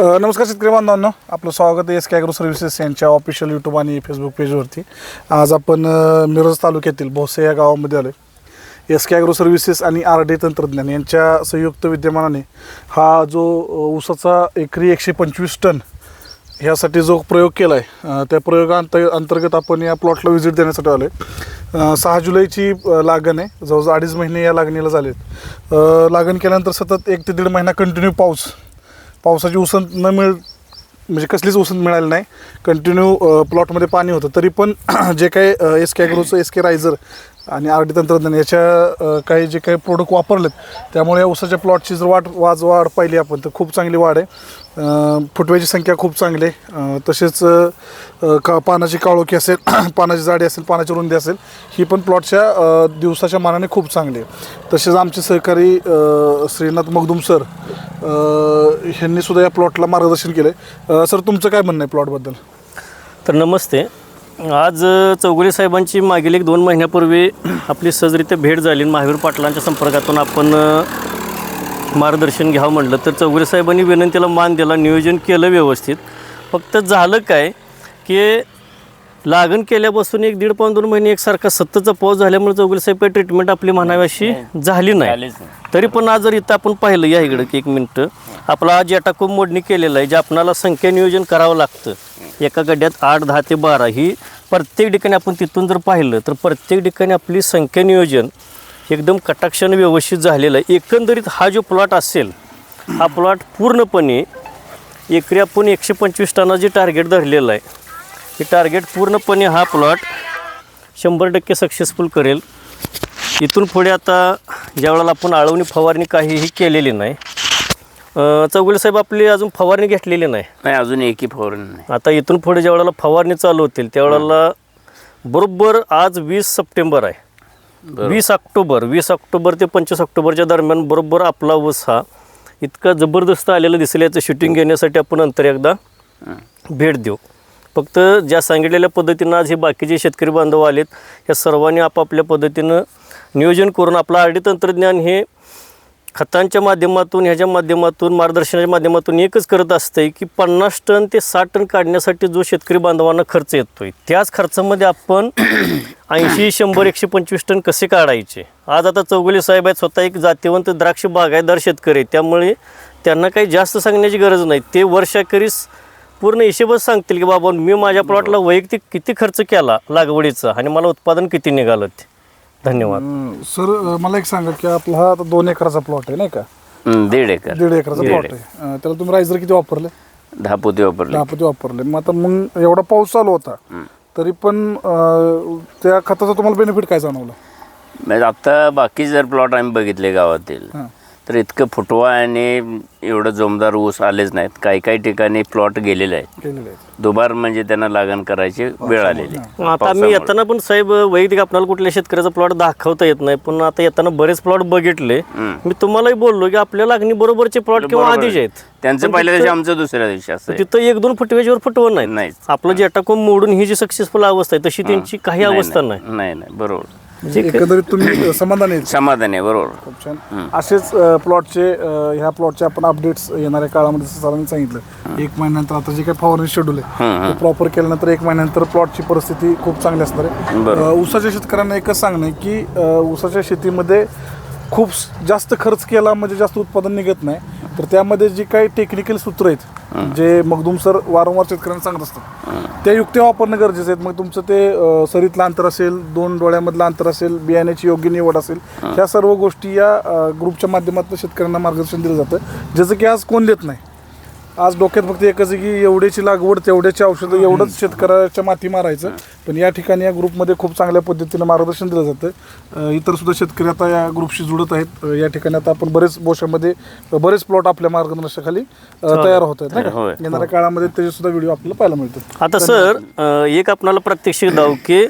अ, नमस्कार शेतकरी बांधवांनो. आपलं स्वागत आहे एस के ॲग्रो सर्व्हिसेस यांच्या ऑफिशियल यूट्यूब आणि फेसबुक पेजवरती आज आपण अ, मिरज तालुक्यातील भोसे या गावामध्ये आलो एस के ॲग्रो सर्व्हिसेस आणि आर डी तंत्रज्ञान यांच्या संयुक्त विद्यमानाने हा जो अ, ऊसाचा एकरी एकशे पंचवीस टन ह्यासाठी जो प्रयोग केला आहे त्या प्रयोगांत अंतर्गत आपण या प्लॉटला व्हिजिट देण्यासाठी आलो आहे सहा जुलैची अ, लागण आहे. जवळजवळ अडीच महिने या लागणीला झालेत. अ, लागण केल्यानंतर सतत एक ते दीड महिना कंटिन्यू पाऊस पावसाची उसंत न मिळ म्हणजे कसलीच उसंत मिळाली नाही. कंटिन्यू प्लॉटमध्ये पाणी होतं. तरी पण जे काही एस के ॲग्रोचं एस के रायझर आणि आर डी तंत्रज्ञान याच्या काही जे काही प्रोडक्ट वापरलेत त्यामुळे या ऊसाच्या प्लॉटची जर वाढ वाज वाढ पाहिली आपण तर खूप चांगली वाढ आहे. फुटव्याची संख्या खूप चांगली आहे. तसेच का पानाची काळोखी असेल पानाची जाडी असेल पानाची रुंदी असेल ही पण प्लॉटच्या दिवसाच्या मानाने खूप चांगली आहे. तसेच आमचे सहकारी श्रीनाथ मगदुम सर ह्यांनीसुद्धा या प्लॉटला मार्गदर्शन केलं आहे सर तुमचं काय म्हणणं आहे प्लॉटबद्दल तर नमस्ते. आज चौगुले साहेबांची मागील एक दोन महिन्यापूर्वी आपली सहजरित्या भेट झाली आणि महावीर पाटलांच्या संपर्कातून आपण मार्गदर्शन घ्यावं म्हटलं तर चौगुले साहेबांनी विनंतीला मान दिला नियोजन केलं व्यवस्थित. फक्त झालं काय की लागण केल्यापासून एक दीड पाऊन दोन महिने एकसारखा सततचा पाऊस झाल्यामुळे चौगुले साहेब काही ट्रीटमेंट आपली म्हणावी अशी झाली नाही. तरी पण आज जर इथं आपण पाहिलं या इकडं की एक मिनटं आपला आज जटाकोम मोडणी केलेलं आहे जे आपणाला संख्या नियोजन करावं लागतं. एका गड्यात आठ दहा ते बारा ही प्रत्येक ठिकाणी आपण तिथून जर पाहिलं तर प्रत्येक ठिकाणी आपली संख्या नियोजन एकदम कटाक्षाने व्यवस्थित झालेलं आहे. एकंदरीत हा जो प्लॉट असेल हा प्लॉट पूर्णपणे एकरी आपण एकशे पंचवीस टनाचं जे टार्गेट धरलेलं आहे. हे टार्गेट पूर्णपणे हा प्लॉट शंभर टक्के सक्सेसफुल करेल. इथून पुढे आता ज्यावेळेला आपण आळवणी फवारणी काहीही केलेली नाही चौगुले साहेब आपली अजून फवारणी घेतलेली नाही. नाही अजून एकही फवारणी नाही. आता इथून पुढे ज्या वेळेला फवारणी चालू होतील त्यावेळेला बरोबर आज वीस सप्टेंबर आहे. वीस ऑक्टोबर वीस ऑक्टोबर ते पंचवीस ऑक्टोबरच्या दरम्यान बरोबर आपला ऊस हा इतका जबरदस्त आलेला दिसेल याचं शूटिंग घेण्यासाठी आपण नंतर एकदा भेट देऊ. फक्त ज्या सांगितलेल्या पद्धतीनं आज हे बाकीचे शेतकरी बांधव आलेत या सर्वांनी आपापल्या पद्धतीनं नियोजन करून आपलं आर डी तंत्रज्ञान हे खतांच्या माध्यमातून ह्याच्या माध्यमातून मार्गदर्शनाच्या माध्यमातून एकच करत असते की पन्नास टन ते साठ टन काढण्यासाठी जो शेतकरी बांधवांना खर्च येतोय त्याच खर्चामध्ये आपण ऐंशी शंभर एकशे पंचवीस टन कसे काढायचे? आज आता चौगुले साहेब आहेत स्वतः एक जातीवंत द्राक्ष बागायतदार शेतकरी त्यामुळे त्यांना काही जास्त सांगण्याची गरज नाही. ते वर्षाखेरीस पूर्ण हिशेबच सांगतील की बाबा मी माझ्या प्लॉटला वैयक्तिक किती खर्च केला लागवडीचा आणि मला उत्पादन किती निघालं ते. धन्यवाद. सर मला एक सांगा की आपला हा आता दोन एकराचा प्लॉट आहे नाही का? दीड एकर. दीड एकराचा प्लॉट आहे. त्याला तुम्ही रायझर किती वापरले? दहा पोती वापरले. दहा पोते वापरले. मग आता मग एवढा पाऊस चालू होता तरी पण त्या खताचा तुम्हाला बेनिफिट काय जाणवलं? म्हणजे आता बाकी जर प्लॉट आम्ही बघितले गावातील. तर इतकं फुटवा आणि एवढं जोमदार ऊस आलेच नाहीत. काही काही ठिकाणी प्लॉट गेलेले आहेत. दुबार म्हणजे त्यांना लागण करायची वेळ आलेली आता आम्ही येताना पण साहेब वैयक्तिक आपल्याला कुठल्या शेतकऱ्याचा प्लॉट दाखवता येत नाही पण आता येताना बरेच प्लॉट बघितले. मी तुम्हालाही बोललो की आपल्या लागणी बरोबरचे प्लॉट किंवा बरोबर आधीच आहे. आहेत? त्यांचं पहिल्या दिवशी आमचं दुसऱ्या दिवशी असं आहे. तिथं एक दोन फुटवेजवर फुटवं नाही नाहीच. आपलं जेटाकोम मोडून ही जी सक्सेसफुल अवस्था आहे तशी त्यांची काही अवस्था नाही. नाही नाही. बरोबर. म्हणजे एकंदरीत तुम्ही समाधानी आहेत. समाधान आहे बरोबर. खूप छान. असेच अ, प्लॉटचे अ, ह्या प्लॉटचे आपण अपडेट्स येणाऱ्या काळामध्ये जसं सरांनी सांगितलं एक महिन्यानंतर आता जे काही फवारणी शेड्यूल आहे ते प्रॉपर केल्यानंतर एक महिन्यानंतर प्लॉटची परिस्थिती खूप चांगली असणार आहे. बरोबर. अ, ऊसाच्या शेतकऱ्यांना एकच सांगणं आहे की अ, ऊसाच्या शेतीमध्ये खूप स- जास्त खर्च केला म्हणजे जास्त उत्पादन निघत नाही. तर त्यामध्ये जी काही टेक्निकल सूत्र आहेत जे मगदूम सर वारंवार शेतकऱ्यांना सांगत असतात. त्या युक्त्या वापरणं गरजेचं आहे. मग तुमचं ते अ, सरीतलं अंतर असेल दोन डोळ्यामधलं अंतर असेल बियाण्याची योग्य निवड असेल ह्या सर्व गोष्टी या अ, ग्रुपच्या माध्यमातून शेतकऱ्यांना मार्गदर्शन दिलं जातं. ज्याचं की आज कोण देत नाही. आज डोक्यात फक्त एकच आहे की एवढ्याची लागवड तेवढ्याची औषधं एवढंच शेतकऱ्याच्या माती मारायचं. पण या ठिकाणी या ग्रुपमध्ये खूप चांगल्या पद्धतीनं मार्गदर्शन दिलं जातं. इतर सुद्धा शेतकरी आता या ग्रुपशी जुळत आहेत. या ठिकाणी आता आपण बरेच बोशामध्ये बरेच प्लॉट आपल्या मार्गदर्शनाखाली तयार होत आहेत. येणाऱ्या काळामध्ये त्याचे सुद्धा व्हिडिओ आपल्याला पाहायला मिळतात आता सर एक आपणाला प्रात्यक्षिक दाव की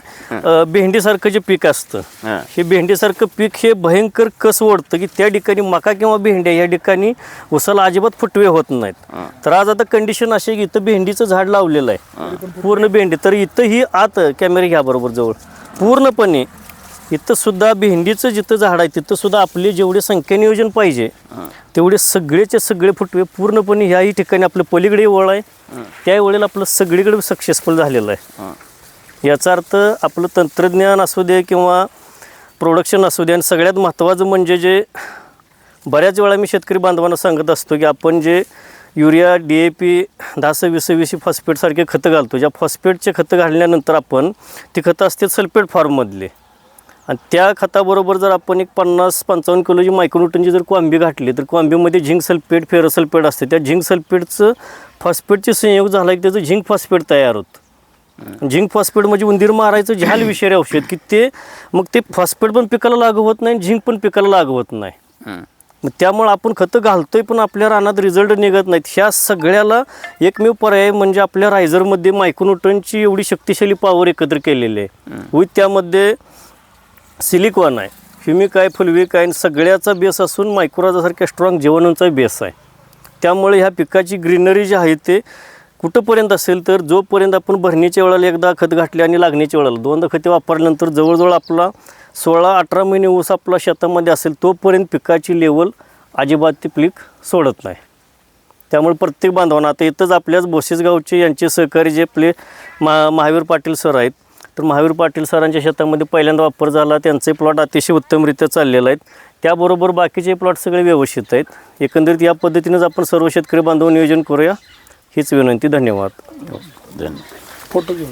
भेंडीसारखं जे पीक असतं हां. हे भेंडीसारखं पीक हे भयंकर कस ओढतं की त्या ठिकाणी मका किंवा भेंड्या या ठिकाणी उसाला अजिबात फुटवे होत नाहीत. तर आज आता कंडिशन अशी आहे की इथं भेंडीचं झाड लावलेलं आहे. पूर्ण भेंडी. तर इथं ही आत कॅमेरे घ्या बरोबर जवळ. पूर्णपणे इथं सुद्धा भेंडीचं जिथं झाड आहे तिथं सुद्धा आपले जेवढे संख्या नियोजन पाहिजे तेवढे सगळेचे सगळे फुटवे पूर्णपणे ह्याही ठिकाणी आपलं पलीकडे वळ आहे. त्या वेळेला आपलं सगळीकडे सक्सेसफुल झालेलं आहे. याचा अर्थ आपलं तंत्रज्ञान असू दे किंवा प्रोडक्शन असू दे आणि सगळ्यात महत्त्वाचं म्हणजे जे बऱ्याच वेळा मी शेतकरी बांधवांना सांगत असतो की आपण जे युरिया डी ए पी दहा सव्वीस सव्वीस फॉस्फेटसारखे खतं घालतो. ज्या फॉस्फेटचे खतं घालल्यानंतर आपण ती खतं असते सल्फेट फॉर्ममधले. आणि त्या खताबरोबर जर आपण एक पन्नास पंचावन्न किलोची मायक्रोन्यूटनची जर कोंबी घातली तर कोंबीमध्ये झिंक सल्फेट फेरोसल्फेट असते. त्या झिंक सल्फेटचं फॉस्फेटचे संयोग झाला की त्याचं झिंक फॉस्फेट तयार होतं. झिंक फॉस्फेट म्हणजे उंदीर मारायचं झाल विषारी औषध की ते मग ते फॉस्फेट पण पिकाला लागू होत नाही झिंक पण पिकाला लागू होत नाही. मग त्यामुळे आपण खतं घालतोय पण आपल्या रानात रिझल्ट निघत नाहीत. ह्या सगळ्याला एकमेव पर्याय म्हणजे आपल्या रायझरमध्ये मायक्रोन्यूटनची एवढी शक्तिशाली पॉवर एकत्र केलेली आहे. विथ त्यामध्ये सिलिकॉन आहे ह्युमिक आहे फुलविक आहे सगळ्याचा बेस असून मायक्रोराजासारख्या स्ट्रॉंग जीवनांचा बेस आहे. त्यामुळे ह्या पिकाची ग्रीनरी जी आहे ते कुठंपर्यंत असेल तर जोपर्यंत आपण भरणीच्या वेळेला एकदा खत घातले आणि लागणीच्या वेळेला दोनदा खते वापरल्यानंतर जवळजवळ आपला सोळा अठरा महिने ऊस आपला शेतामध्ये असेल तोपर्यंत पिकाची लेवल अजिबात ती पीक सोडत नाही. त्यामुळे प्रत्येक बांधवांना आता इथंच आपल्याच बोसेस गावचे यांचे सहकारी जे आपले मा महावीर पाटील सर आहेत तर महावीर पाटील सरांच्या शेतामध्ये पहिल्यांदा वापर झाला त्यांचे प्लॉट अतिशय उत्तमरित्या चाललेले आहेत. त्याबरोबर बाकीचे प्लॉट सगळे व्यवस्थित आहेत. एकंदरीत या पद्धतीनंच आपण सर्व शेतकरी बांधव नियोजन करूया. हीच विनंती धन्यवाद. धन्यवाद. फोटो घेऊन.